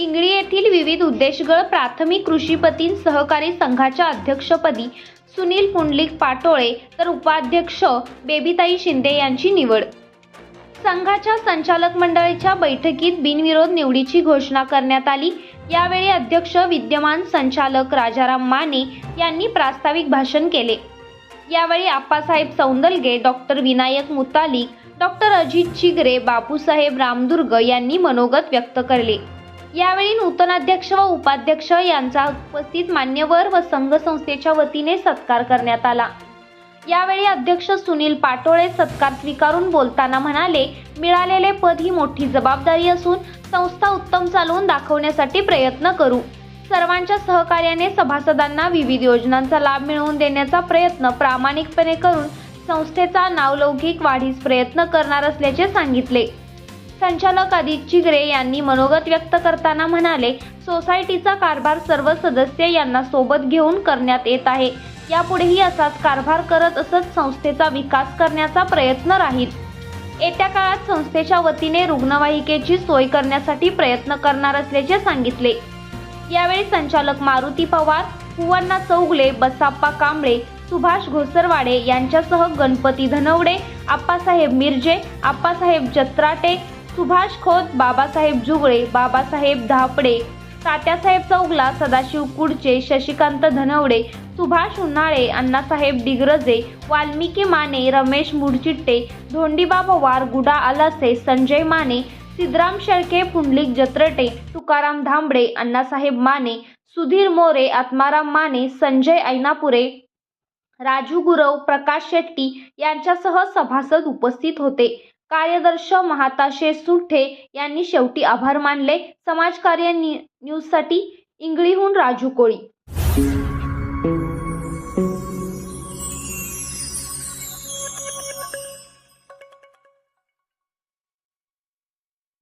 इंगळी येथील विविध उद्देशगळ प्राथमिक कृषीपतीन सहकारी संघाच्या अध्यक्षपदी सुनील पुंडलिक पाटोळे तर उपाध्यक्ष बेबीताई शिंदे यांची निवड. संघाच्या संचालक मंडळाच्या बैठकीत बिनविरोध निवडीची घोषणा करण्यात आली. यावेळी अध्यक्ष विद्यमान संचालक राजाराम माने यांनी प्रास्ताविक भाषण केले. यावेळी आप्पासाहेब सौंदलगे डॉक्टर विनायक मुतालिक डॉक्टर अजित चिगरे बापूसाहेब रामदुर्ग यांनी मनोगत व्यक्त केले यावेळी नूतन अध्यक्ष व उपाध्यक्ष यांचा उपस्थित मान्यवर व संघ संस्थेच्या वतीने सत्कार करण्यात आला. यावेळी अध्यक्ष सुनील पाटोळे सत्कार स्वीकारून बोलताना म्हणाले मिळालेले पद ही मोठी जबाबदारी असून संस्था उत्तम चालवून दाखवण्यासाठी प्रयत्न करू. सर्वांच्या सहकार्याने सभासदांना विविध योजनांचा लाभ मिळवून देण्याचा प्रयत्न प्रामाणिकपणे करून संस्थेचा नावलौकिक वाढीस प्रयत्न करणार असल्याचे सांगितले. संचालक आदित्य चिगरे यांनी मनोगत व्यक्त करताना म्हणाले सोसायटीचा कारभार सर्व सदस्य यांना सोबत घेऊन करण्यात येत आहे. यापुढेही असाच कारभार करत असत संस्थेचा विकास करण्याचा प्रयत्न राहील. येत्या काळात संस्थेच्या वतीने रुग्णवाहिकेची सोय करण्यासाठी प्रयत्न करणार असल्याचे सांगितले. यावेळी संचालक मारुती पवार हुवन्ना चौगले बसाप्पा कांबळे सुभाष घोसरवाडे यांच्यासह गणपती धनवडे आप्पासाहेब मिरजे आप्पासाहेब जत्राटे सुभाष खोत बाबासाहेब जुगळे बाबासाहेब धापडे तात्यासाहेब चौगला सदाशिव कुडचे शशिकांत धनवडे सुभाष उन्हाळे अण्णासाहेब डिग्रजे वाल्मिकी माने रमेश मुडचिट्टे धोंडीबा पवार गुडा आलासे संजय माने सिद्धराम शेळके पुंडलिक जत्रटे तुकाराम धांबडे अण्णासाहेब माने सुधीर मोरे आत्माराम माने संजय ऐनापुरे राजू गुरव प्रकाश शेट्टी यांच्यासह सभासद उपस्थित होते. कार्यदर्श महाताशे सुठे यांनी शेवटी आभार मानले. समाजकार्य न्यूजसाठी इंगळीहून राजू कोळी.